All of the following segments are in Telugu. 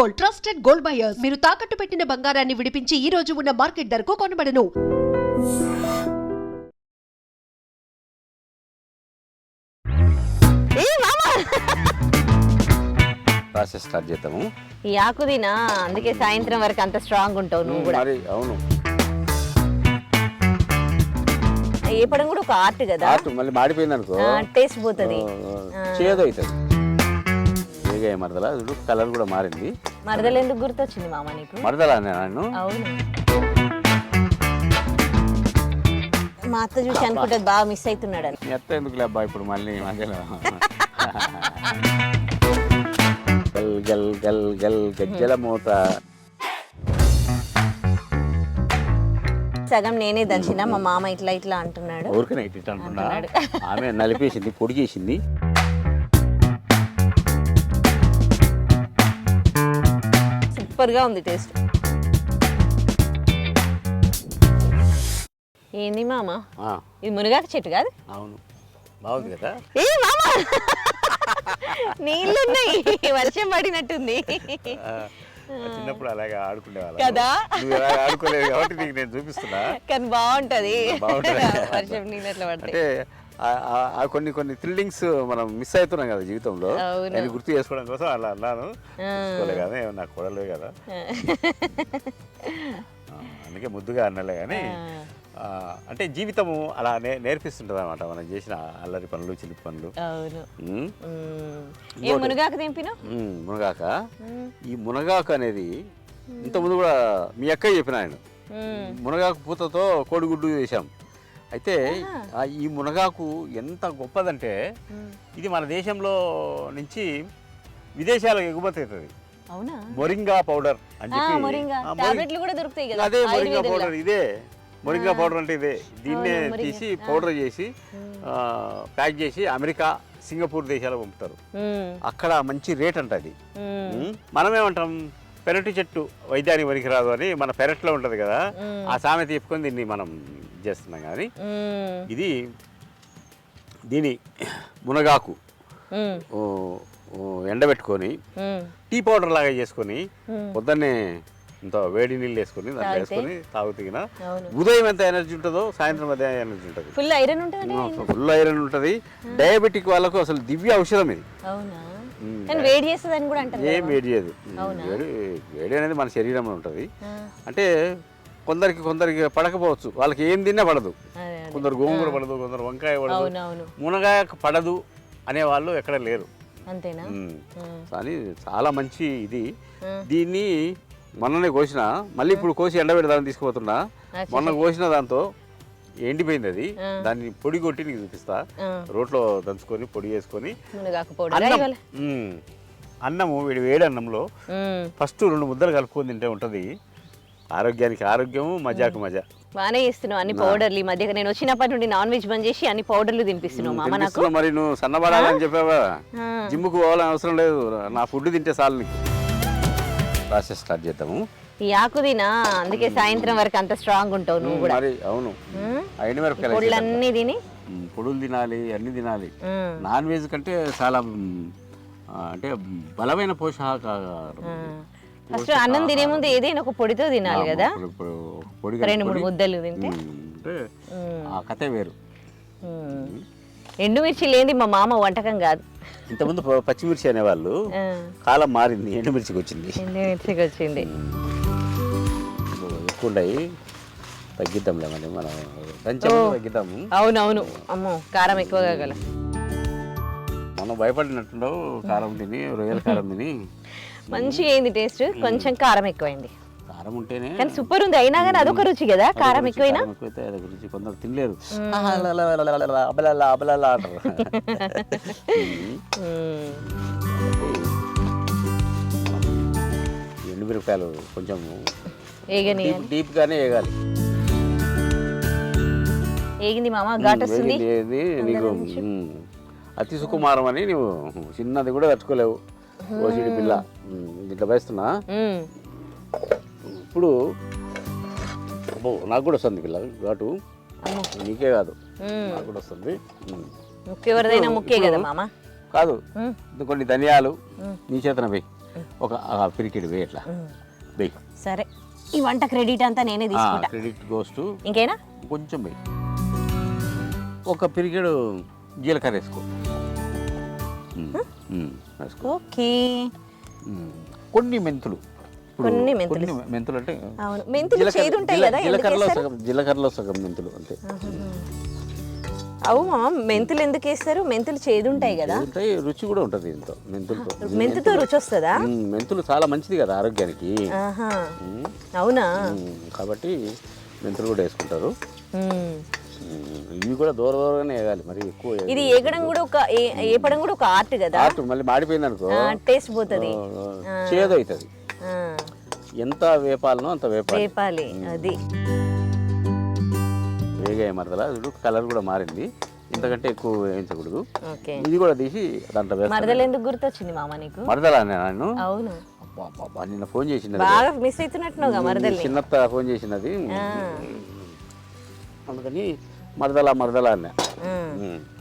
Gold trusted gold buyers. మీరు తాకట్టు పెట్టిన బంగారాన్ని విడిపించి ఈ రోజు ఉన్న మార్కెట్ ధరకు కొనబడను. ఏ మామ! ప్రాసెస్ స్టార్ట్ చేద్దాము. ఈ ఆకు తినా అందుకే సాయంత్రం వరకు అంత స్ట్రాంగ్ ఉంటావు నువ్వు కూడా. మరి అవును. ఏ పడం కూడా ఒక ఆర్ట్ కదా. ఆర్ట్ మళ్ళీ మాడిపోయింది అనుకో. టేస్ట్ పోతుంది. చేదు అవుతుంది వేగా మరదల కలర్ కూడా మారింది. మరదలు ఎందుకు గుర్తొచ్చింది మామ నీకు? మరదల నన్ను? అవును. మా అత్త చూసి అనుకుంటుంది బాగా మిస్ అవుతున్నాడు అని మీ అత్త ఎందుకు లేబ్బా ఇప్పుడు మళ్ళీ మధ్యలో? గల్ గల్ గల్ గల్ గజ్జల మూత. సగం నేనే దంచిన మా మామ ఇట్లా ఇట్లా అంటున్నాడు. ఊరికనే ఇటు ఇటు అంటున్నా ఆమె నలిపేసింది పొడి చేసింది సూపర్గా ఉంది టేస్ట్. ఏంది మామ? ఇది మునగాకు చెట్టు కాదు? అవును. బాగుంది కదా? ఏ మామ! నీళ్ళున్నాయి. వర్షం పడినట్టుంది. చిన్నప్పుడు అలాగే ఆడుకునేవాళ్ళం. కదా? ఆడుకోలేదు కాబట్టి నీకు నేను చూపిస్తున్నా. కానీ బాగుంటది. వర్షం నీళ్ళట్లో పడతాయి అంటే ఆ- కొన్ని కొన్ని థ్రిల్లింగ్స్ మనం మిస్ అవుతున్నాం కదా జీవితంలో. నేను గుర్తు చేసుకోవడం కోసం అలా అన్నాను. కదా నాకు కొడలే కదా. అందుకే ముద్దుగా అన్నలే కానీ అంటే జీవితము అలా నే నేర్పిస్తుంటుంది అనమాట మనం చేసిన అల్లరి పనులు చిలిపి పనులు. మునగాకు మునగాక. ఈ మునగాకు అనేది ఇంతకుముందు కూడా మీ అక్కయ్య చెప్పిన ఆయన. మునగాకు పూతతో కోడిగుడ్డు చేశాం. అయితే ఈ మునగాకు ఎంత గొప్పదంటే ఇది మన దేశంలో నుంచి విదేశాలకు ఎగుమతి అవుతుంది. అవునా? మొరింగా పౌడర్ అని చెప్పి. కూడా దొరుకుతాయి అదే మొరింగా. పౌడర్ ఇదే. మొరింగా పౌడర్ అంటే ఇదే. దీన్నే. తీసి పౌడర్ చేసి ప్యాక్ చేసి అమెరికా సింగపూర్ దేశాలకు పంపుతారు. అక్కడ మంచి రేట్ అంట అది. మనమేమంటాం పెరటి చెట్టు వైద్యానికి పనికిరాదు అని మన పెరట్లో ఉంటుంది కదా. ఆ సామెత చెప్పుకొని దీన్ని మనం చేస్తున్నాం కానీ. ఇది దీని మునగాకు ఎండబెట్టుకొని. టీ పౌడర్ లాగా చేసుకొని. పొద్దున్నే ఇంత వేడి నీళ్ళు వేసుకొని దాంట్లో? వేసుకొని తాగుతగిన ఉదయం ఎంత ఎనర్జీ ఉంటుందో సాయంత్రం అదే ఎనర్జీ ఉంటుంది ఫుల్ ఐరన్ ఉంటుంది ఫుల్ ఐరన్ ఉంటుంది డయాబెటిక్ వాళ్ళకు అసలు దివ్య ఔషధం ఇది అవునా మ్మ్. కానీ వేడి చేస్తుంది అని కూడా అంటారు ఏం. వేడి చేయదు? వేడి వేడి అనేది మన శరీరంలో ఉంటుంది అంటే కొందరికి కొందరికి పడకపోవచ్చు. వాళ్ళకి ఏం తిన్నా పడదు. కొందరు గోంగూర పడదు కొందరు వంకాయ పడదు. మునగాయ పడదు అనే వాళ్ళు ఎక్కడ లేరు. అంతేనా. కానీ చాలా మంచి ఇది. దీన్ని మొన్ననే కోసిన మళ్ళీ ఇప్పుడు కోసి ఎండబెడదామని తీసుకుపోతున్నా. అచ్చా. మొన్న కోసిన దాంతో ఎండిపోయింది అది. దాన్ని పొడి కొట్టి నీకు చూపిస్తా. రోట్లో దంచుకొని పొడి చేసుకొని. అన్నము వీడి వేడి అన్నంలో. ఫస్ట్ రెండు ముద్దలు కలుపుకొని తింటే ఉంటుంది. ఆరోగ్యానికి ఆరోగ్యము మజాకు మజా. బాగానే చేస్తున్నావు అన్ని పౌడర్లు ఈ మధ్య నేను వచ్చినప్పటి నుండి నాన్ వెజ్ బంద్ చేసి అన్ని పౌడర్లు తినిపిస్తున్నావు మామ నాకు. మరి నువ్వు సన్నబడాలని చెప్పావా? ఆ. జిమ్ముకు పోవాలని అవసరం లేదు. నా ఫుడ్ తింటే చాలు నీకు. ప్రాసెస్ స్టార్ట్ చేద్దాము. ఈ ఆకు తినా అందుకే సాయంత్రం వరకు అంత స్ట్రాంగ్ ఉంటావు నువ్వు కూడా. మరి అవును. మ్మ్. అయిన మిరపకాయలు తిని? ఉమ్, పొడులు తినాలి అన్ని తినాలి. నాన్ వెజ్ కంటే చాలా ఉమ్, ఆ, అంటే బలమైన పోషకాహారం. ఫస్ట్ అన్నం తినే ముందు ఏదైనా ఒక పొడితో తినాలి కదా? ఇప్పుడు ఇప్పుడు పొడి రెండు మూడు ముద్దలు తింటే? అంటే. ఆ కథే వేరు. ఎండుమిర్చి లేని మా మామ వంటకం కాదు. ఇంతకుముందు పచ్చిమిర్చి అనేవాళ్ళు కాలం మారింది ఎండుమిర్చికి వచ్చింది ఎండుమిర్చికి వచ్చింది ఎక్కువ ఉన్నాయి తగ్గిద్దాంలే మరి మనం. కొంచెం తగ్గిద్దాము. అవునవును. అమ్మో కారం ఎక్కువగా గల మనం భయపడినట్టున్నావు కారం తిని రొయ్యల కారం తిని. మంచిగా అయింది టేస్ట్. కొంచెం కారం ఎక్కువైంది. కారం ఉంటేనే కానీ సూపర్ ఉంది. అయినా కానీ అదొక రుచి కదా కారం రుచి, ఎక్కువైనా? ఎక్కువైతే గురించి కొందరు తినలేరు. అబలలా అబలలా అంటారు. ఎండుమిరపకాయలు కొంచెం డీప్ డీప్గానే వేయాలి ఏగింది మామ? ఘాట్ వస్తుంది? నీకు అతి సుకుమారం అని నువ్వు చిన్నది కూడా తట్టుకోలేవు ఓసిడి పిల్ల. ఇట్లా వేస్తున్నా. ఇప్పుడు అబ్బో నాకు కూడా వస్తుంది పిల్ల. ఘాటు నీకే కాదు. నాకు కూడా వస్తుంది. ఎవరిదైనా ముక్కే కదా మామ? కొన్ని ధనియాలు. నీ చేతన పోయి ఒక పిరికిడి వేయి ఇట్లా వెయ్యి సరే. ఈ వంట క్రెడిట్ అంతా నేనే తీసుకుంటా. క్రెడిట్ గోస్ట్ ఇంకేనా? కొంచెం వెయ్యి ఒక పిరికిడు జీలకర్ర వేసుకో. ఓకే. కొన్ని మెంతులు. కొన్ని మెంతులు. మెంతులు అంటే అవును. మెంతులు చేదు ఉంటాయి కదా జీలకర్రలో? సగం జీలకర్రలో సగం మెంతులు అంతే. అవు మామ మెంతులు ఎందుకు వేస్తారు? మెంతులు చేదు ఉంటాయి కదా. ఉంటాయి రుచి కూడా ఉంటుంది దీంతో మెంతులతో. మెంతుతో రుచి వస్తుందా? మెంతులు చాలా మంచిది కదా ఆరోగ్యానికి. అవునా? కాబట్టి మెంతులు కూడా వేసుకుంటారు. ఇవి కూడా దూర దూరంగానే వేయాలి. మరి ఎక్కువ. ఇది ఏగడం కూడా ఒక ఏపడం కూడా ఒక ఆర్ట్ కదా? ఆటు మళ్ళీ మాడిపోయింది అనుకో. టేస్ట్ పోతుంది. చేదు అవుతుంది ఎంత వేపాలనో అంత వేపాలి. వేపాలి అది. వేగాయ మరదల. కలర్ కూడా మారింది. ఇంతకంటే ఎక్కువ వేయించకూడదు. ఇది కూడా తీసి దాంట్లో మరదలు ఎందుకు గుర్తొచ్చింది మామ నీకు? మరదల నన్ను? అవును. నిన్న ఫోన్ చేసినది బాగా మిస్ అవుతున్నట్టున్నావుగా మరదల్ని. చిన్నత్త ఫోన్ చేసినది. అందుకని మరదల మరదల అన్న.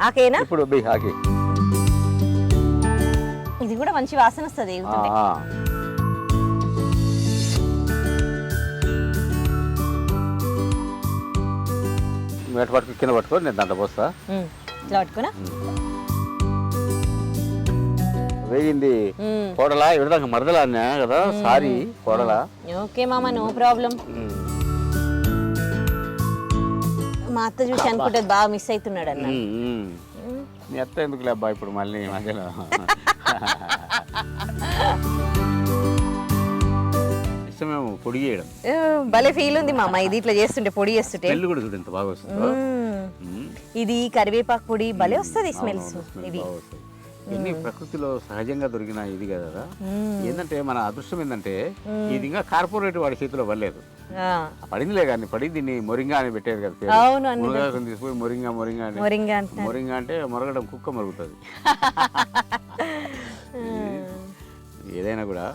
ఆకేనా? ఇప్పుడు బి హాకీ ఇది కూడా మంచి వాసన వస్తుంది. మెట పట్టుకు కింద పట్టుకో నేను దాంట్లో పోస్తా. ఇట్లా పట్టుకున్నా వేగింది. కోడలా? ఇవిడదాకా మరదలా అన్నా కదా? సారీ కోడలా. ఓకే మామ నో ప్రాబ్లం. మా అత్త చూసి అనుకుంటుంది బాగా మిస్ అవుతున్నాడు అన్న. మీ అత్త ఎందుకు అబ్బా ఇప్పుడు మళ్ళీ మధ్యలో? ఇష్టమేమో పొడి చేయడం. భలే ఫీల్ ఉంది మామ. ఇది ఇట్లా చేస్తుంటే పొడి చేస్తుంటే. స్మెల్ కూడా చూడు ఎంత బాగా వస్తుందో. ఇది కరివేపాకు పొడి భలే వస్తుంది స్మెల్స్ ఇవి. ఇవన్నీ ప్రకృతిలో సహజంగా దొరికిన ఇది కదా. ఏంటంటే మన అదృష్టం ఏంటంటే ఇది ఇంకా కార్పొరేట్ వాడి చేతిలో పడలేదు. పడిందిలే కానీ పడి దీన్ని మొరింగా అని పెట్టారు కదా మునగాకుని తీసుకుపోయి మొరింగా మొరింగా అని. మొరింగా అంటే. మొరగడం కుక్క మరుగుతుంది. ఏదైనా కూడా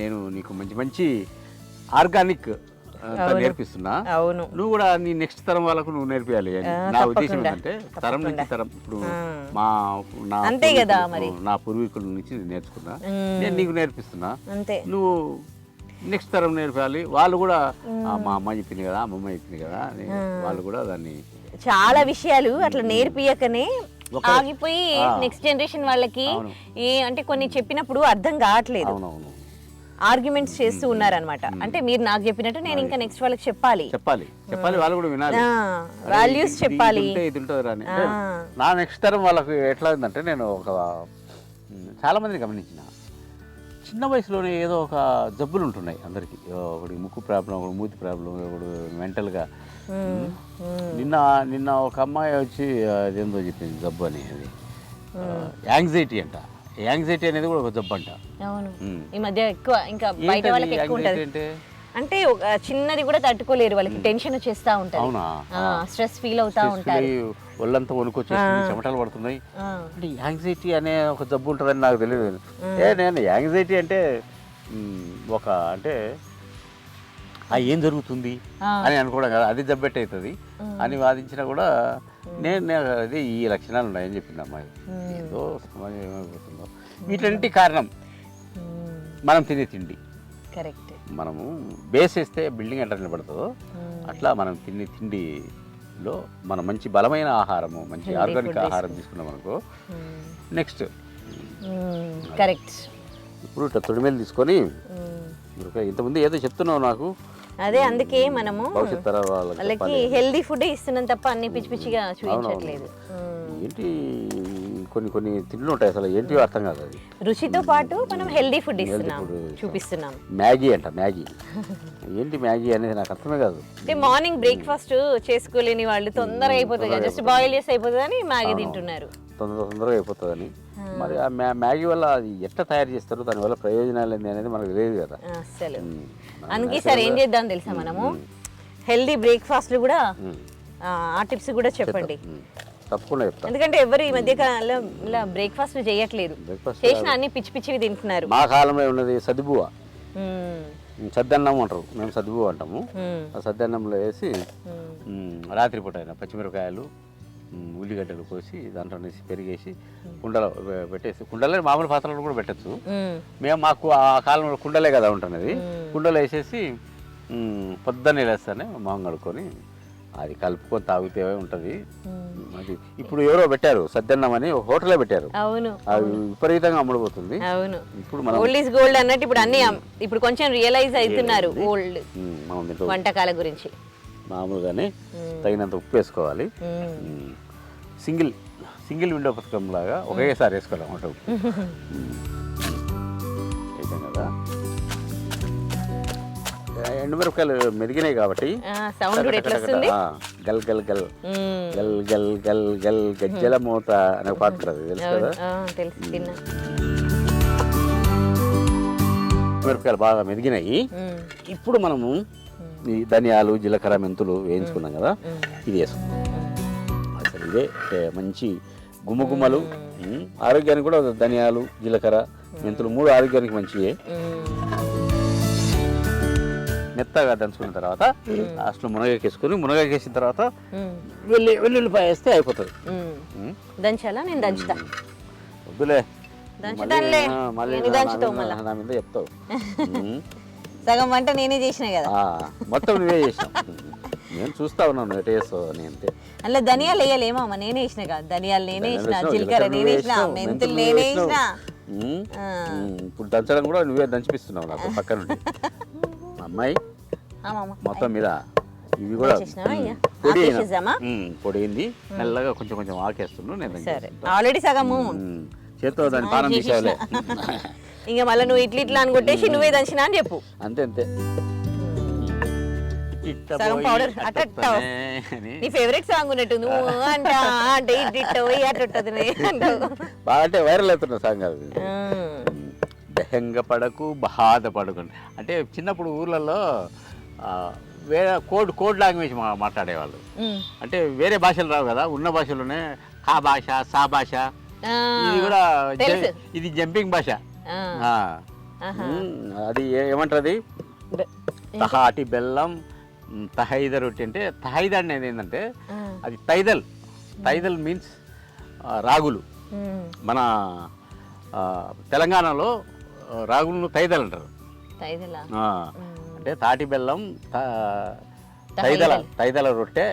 నేను నీకు మంచి మంచి ఆర్గానిక్ నేర్పిస్తున్నా. అవును. నువ్వు కూడా నీ నెక్స్ట్ తరం వాళ్ళకు నువ్వు నేర్పియాలి. నా ఉద్దేశం ఏంటంటే తరం నుంచి తరం. ఇప్పుడు మా నా అంతే కదా పూర్వీకులు- నా పూర్వీకుల నుంచి నేను నేర్చుకున్నా. నేను నీకు నేర్పిస్తున్నా. అంతే. నువ్వు నెక్స్ట్ తరం నేర్పాలి. వాళ్ళు కూడా "ఆ, మా అమ్మ చెప్పింది కదా మా అమ్మ చెప్పింది కదా అని వాళ్ళు కూడా దాన్ని చాలా విషయాలు అట్లా నేర్పియకనే ఆగిపోయి నెక్స్ట్ జనరేషన్ వాళ్ళకి. ఏ అంటే కొన్ని చెప్పినప్పుడు అర్థం కావట్లేదు. అవునవును. ఆర్గ్యుమెంట్స్ చేస్తూ ఉన్నారనమాట అంటే మీరు నాకు చెప్పినట్టు నేను ఇంకా నెక్స్ట్ వాళ్ళకి చెప్పాలి. చెప్పాలి. చెప్పాలి వాళ్ళు కూడా వినాలి. వాల్యూస్ చెప్పాలి. ఇది ఉంటే ఇది ఉంటుంది. నా నెక్స్ట్ తరం వాళ్ళకి ఎట్లా ఉందంటే నేను ఒక చాలా మందిని గమనించిన. చిన్న వయసులోనే ఏదో ఒక జబ్బులు ఉంటున్నాయి అందరికి. ఒకటి ముక్కు ప్రాబ్లం ఒకటి మూతి ప్రాబ్లం ఒకడు మెంటల్గా. నిన్న నిన్న ఒక అమ్మాయి వచ్చి అదేందో చెప్పింది జబ్బు అని అది. యాంగ్జైటీ అంట. యాంగ్జైటీ అనేది కూడా ఒక జబ్బు అంట అవును. ఈ మధ్య ఎక్కువ ఇంకా బయట వాళ్ళకి ఎక్కువ ఉంటది. అంటే? చిన్నది కూడా తట్టుకోలేరు వాళ్ళకి టెన్షన్ వచ్చేస్తా ఉంటది. అవునా? స్ట్రెస్ ఫీల్ అవుతా ఉంటారు. ఒళ్ళంతా వణుకొచ్చేసింది చెమటలు పడుతున్నాయి. అంటే యాంగ్జైటీ అనే ఒక జబ్బు ఉంటుందని నాకు తెలియదు. ఏ నేను యాంగ్జైటీ అంటే మ్, ఒక అంటే ఆ ఏం జరుగుతుంది. అని అనుకోవడం కదా. అది జబ్బెట్ అవుతుంది అని వాదించినా కూడా నేను నేను అది ఈ లక్షణాలు ఉన్నాయని చెప్పింది అమ్మాయి. ఏదో సమాజం ఏమైపోతుందో. వీటన్నిటి కారణం మనం తినే తిండి. కరెక్ట్. మనము బేస్ వేస్తే బిల్డింగ్ ఎట్లా నిలబడుతుందో అట్లా మనం తినే తిండిలో మనం మంచి బలమైన ఆహారము మంచి ఆర్గానిక్ ఆహారం తీసుకున్నాం అనుకో. నెక్స్ట్. కరెక్ట్. ఇప్పుడు ఇట్లా తొడిమేలు తీసుకొని ఇంతకుముందు ఏదో చెప్తున్నావు నాకు. అదే అందుకే మనము వాళ్ళకి హెల్దీ ఫుడ్ ఇస్తున్నాం తప్ప అన్ని పిచ్చి పిచ్చిగా చూపించట్లేదు. ఏంటి కొన్ని కొన్ని తిండ్లు ఉంటాయి అసలు ఏంటి అర్థం కాదు అది. రుచితో పాటు మనం హెల్దీ ఫుడ్ ఇస్తున్నాం. చూపిస్తున్నాం. మ్యాగీ అంట మ్యాగీ. ఏంటి మ్యాగీ అనేది నాకు అర్థమే కాదు. అంటే మార్నింగ్ బ్రేక్ఫాస్ట్ చేసుకోలేని వాళ్ళు తొందరగా అయిపోతుంది జస్ట్ బాయిల్ చేసి అయిపోతుంది అని మ్యాగీ తింటున్నారు. తొందర తొందరగా అయిపోతుందని. మరి ఆ మ్యా మ్యాగీ వల్ల అది ఎట్లా తయారు చేస్తారు? దానివల్ల ప్రయోజనాలు ఏంది అనేది మనకు తెలియదు కదా. అసలు. అందుకే సరే ఏం చేద్దాం తెలుసా మనము? హెల్దీ బ్రేక్ఫాస్ట్లు కూడా. ఆ, టిప్స్ కూడా చెప్పండి. తప్పకుండా చెప్తా. ఎందుకంటే ఎవరు ఈ మధ్య కాలంలో ఇలా బ్రేక్ఫాస్ట్ చేయట్లేదు. చేసిన అన్ని పిచ్చి పిచ్చివి తింటున్నారు. మా కాలంలో ఉన్నది సదిబువ. మ్మ్. సద్దన్నం అంటారు. మేము సదిబువ అంటాము. ఆ సద్దన్నంలో వేసి రాత్రిపూట అయినా పచ్చిమిరపకాయలు ఉల్లిగడ్డలు కోసి దాంట్లో వేసి పెరిగేసి కుండలో పెట్టేసి కుండలే మామూలు పాత్రలు కూడా పెట్టచ్చు. మ్మ్. మాకు ఆ కాలంలో కుండలే కదా ఉంటున్నది. కుండలో వేసేసి పొద్దున్నే లేస్తానే మొహం కడుక్కొని అది కలుపుకొని తాగితే ఉంటుంది. అది ఇప్పుడు ఎవరో పెట్టారు సద్దన్నం అని ఒక హోటలే పెట్టారు. అవును. అది విపరీతంగా అమ్ముడుపోతుంది. అవును. ఇప్పుడు మనం ఓల్డ్ ఈజ్ గోల్డ్ అన్నట్టు ఇప్పుడు అన్ని ఇప్పుడు కొంచెం రియలైజ్ అవుతున్నారు ఓల్డ్ వంటకాల గురించి. మామూలుగానే మ్మ్. తగినంత ఉప్పు వేసుకోవాలి. సింగిల్ సింగిల్ విండో పథకం లాగా ఒకేసారి వేసుకోవాలి అన్నమాట ఉప్పు. వేసాం కదా. ఎండుమిరపకాయలు మెదిగినాయి కాబట్టి గల్ గల్ గల్. గల్ గల్ గల్ గల్ గజ్జల మూత అనే పాట ఉంటుంది తెలుసు కదా? మిరపకాయలు బాగా మెదిగినాయి. ఇప్పుడు మనము ఈ ధనియాలు జీలకర్ర మెంతులు వేయించుకున్నాం కదా. ఇది వేసుకుందాం అసలు ఇదే మంచి గుమ్మగుమ్మలు ఆరోగ్యానికి కూడా ధనియాలు జీలకర్ర మెంతులు మూడు ఆరోగ్యానికి మంచివే. మెత్తగా దంచుకున్న తర్వాత లాస్ట్లో మునగాకేసుకొని మునగాకేసిన తర్వాత. వెల్లి వెల్లుల్లిపాయ వేస్తే అయిపోతుంది. దంచాలా? నేను దంచుతా. వద్దులే. మళ్ళీ, నా- మీద చెప్తావు. సగం వంట నేనే చేసిన కదా. మొత్తం నువ్వే చేసినావు. నేను చూస్తా ఉన్నాను ఎటు చేస్తావు అని అంతే అందులో ధనియాలు వేయలేమా నేనే వేసిన కదా. ధనియాలు నేనే వేసిన జీలకర్ర నేనే వేసిన మెంతులు నేనే వేసిన. ఇప్పుడు దంచడం కూడా నువ్వే దంచిపిస్తున్నావు నాకు పక్క నుండి. అమ్మాయి మొత్తం మీద ఇవి కూడా పొడి అయిన- ఆకేసేద్దామా? ఉమ్, పొడి అయింది. మెల్లగా కొంచెం కొంచెం ఆకేస్తున్నాను నేను. ఆల్రెడీ సగము. చేత్తో దాన్ని పానం తీసేవలే ఇంకా మళ్ళీ నువ్వు ఇట్లా ఇట్లా అని కొట్టేసి నువ్వే దంచినా అని చెప్పు. అంతే అంతే. సగం అట్టట్టావు. నీ ఫేవరెట్ సాంగ్ ఉన్నట్టు నువ్వు అంట అంటే ఇట్ ఇట్ట పోయి అట్ట ఉంటది అంటావు. బాగా అంటే వైరల్ అవుతున్న సాంగ్ అది. బెహంగ పడకు బాధ పడకు అంటే చిన్నప్పుడు ఊర్లలో ఆ, వేరే కోడ్ కోడ్ లాంగ్వేజ్ మా మాట్లాడేవాళ్ళు. అంటే వేరే భాషలు రావు కదా ఉన్న భాషలోనే కా భాష సా భాష. ఇది కూడా. ఇది జంపింగ్ భాష. ఆ. ఆ. ఆహా. ఉమ్, అది ఏ- ఏమంటది తహాటి బెల్లం ఉమ్, తహైద రొట్టె అంటే తహైద అనేది ఏంటంటే ఆ. అది తైదల్ తైదల్ మీన్స్ రాగులు ఉమ్. మన ఆ, తెలంగాణలో ఆ, రాగులను తైదల్ అంటారు ఐదులా ఆ, ఉమ్. అంటే తాటి బెల్లం త-. తైదల తైదల రొట్టె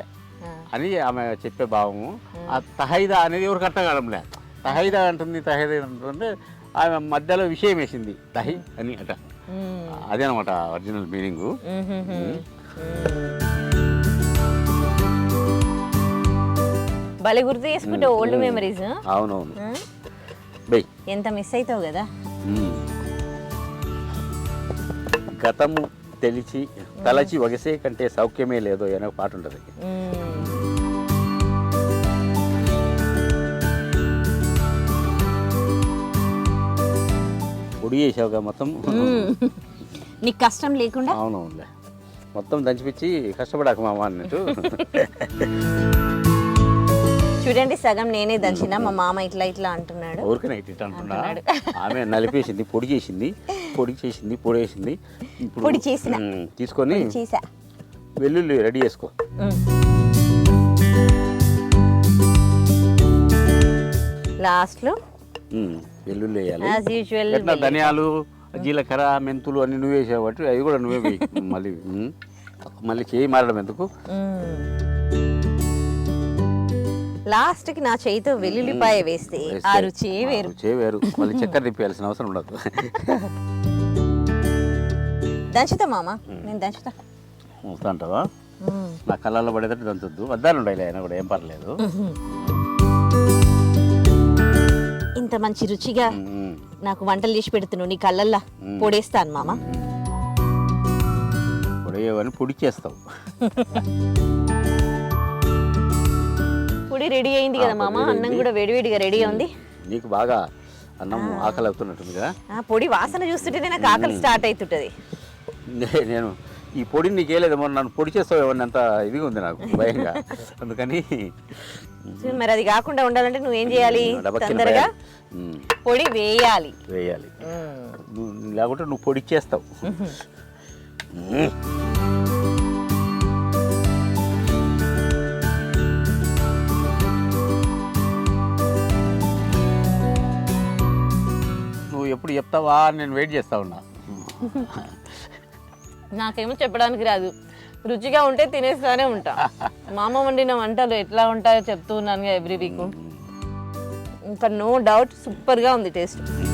ఆ. అని ఆమె చెప్పే భావము ఆ తహైద అనేది ఎవరికి అర్థం కావడంలే తహైద అంటుంది తహైద అంటుంటే ఆమె మధ్యలో విషయం వేసింది. తహి అని అట. ఉమ్. అదే అనమాట ఒరిజినల్ మీనింగు. భలే గుర్తు చేసుకుంటావు ఓల్డ్ మెమరీస్ అవునవును. బై. ఎంత మిస్ అవుతావు కదా? గతము తెలిచి తలచి వగసే కంటే సౌఖ్యమే లేదో అనే పాట ఉంటుంది. పొడి చేసావుగా మొత్తం. నీకు కష్టం లేకుండా? అవునవునులే. మొత్తం దంచిపిచ్చి కష్టపడాక మామ అన్నట్టు. చూడండి సగం నేనే దంచిన మా మామ ఇట్లా ఇట్లా అంటున్నాడు. ఊరికనే ఇటు అంటున్నా. ఆమె నలిపేసింది పొడి చేసింది పొడి చేసింది పొడి వేసింది. ఇప్పుడు పొడి చేసిన. తీసుకొని చేసా. వెల్లుల్లి రెడీ చేసుకో. లాస్ట్లో ఉమ్, వెల్లుల్లి వేయాలి. యాజ్ యూజువల్ ఎట్లా ధనియాలు జీలకర్ర మెంతులు అన్ని నువ్వే వేసావు కాబట్టి అవి కూడా నువ్వే వేయి. మళ్ళీ ఉమ్, మళ్ళీ చేయి మారడం ఎందుకు? లాస్ట్కి నా చేయితో వెల్లుల్లిపాయ వేస్తే ఆ రుచి వేరు. చే వేరు. మళ్ళీ చక్కెర తిప్పేయాల్సిన అవసరం ఉండదు. దంచుతా మామ. నేను దంచుతా. వస్తా అంటావా నా కళ్ళల్లో పడేటట్టు దంచొద్దు. వద్దాలు ఉండాలి అయినా కూడా ఏం పర్లేదు. ఇంత మంచి రుచిగా నాకు వంటలు చేసి పెడుతున్నావు నీ కళ్ళల్లా పొడేస్తాను మామ. పొడియేవని పొడి చేస్తావు. పొడి రెడీ అయింది కదా మామ అన్నం కూడా వేడివేడిగా రెడీ ఉంది. నీకు బాగా అన్నం ఆకలి అవుతున్నట్టుంది కదా. ఆ పొడి వాసన చూస్తుంటేనే నాకు ఆకలి స్టార్ట్ అవుతుంటది. నేను ఈ పొడి నీకేలేదు మొన్న నన్ను పొడి చేస్తావు అంత ఇదిగా ఉంది నాకు భయంగా. అందుకని మరి అది కాకుండా ఉండాలంటే నువ్వు ఏం చేయాలి? తొందరగా పొడి వేయాలి. వేయాలి. లేకుంటే నువ్వు పొడి చేస్తావు. నువ్వు ఎప్పుడు చెప్తావా? నేను వెయిట్ చేస్తా ఉన్నా. నాకేమో చెప్పడానికి రాదు. రుచిగా ఉంటే తినేస్తానే ఉంటా. మా అమ్మ వండిన వంటలు ఎట్లా ఉంటాయో చెప్తూ ఉన్నాను ఎవ్రీ వీక్. ఇంకా నో డౌట్ సూపర్గా ఉంది టేస్ట్.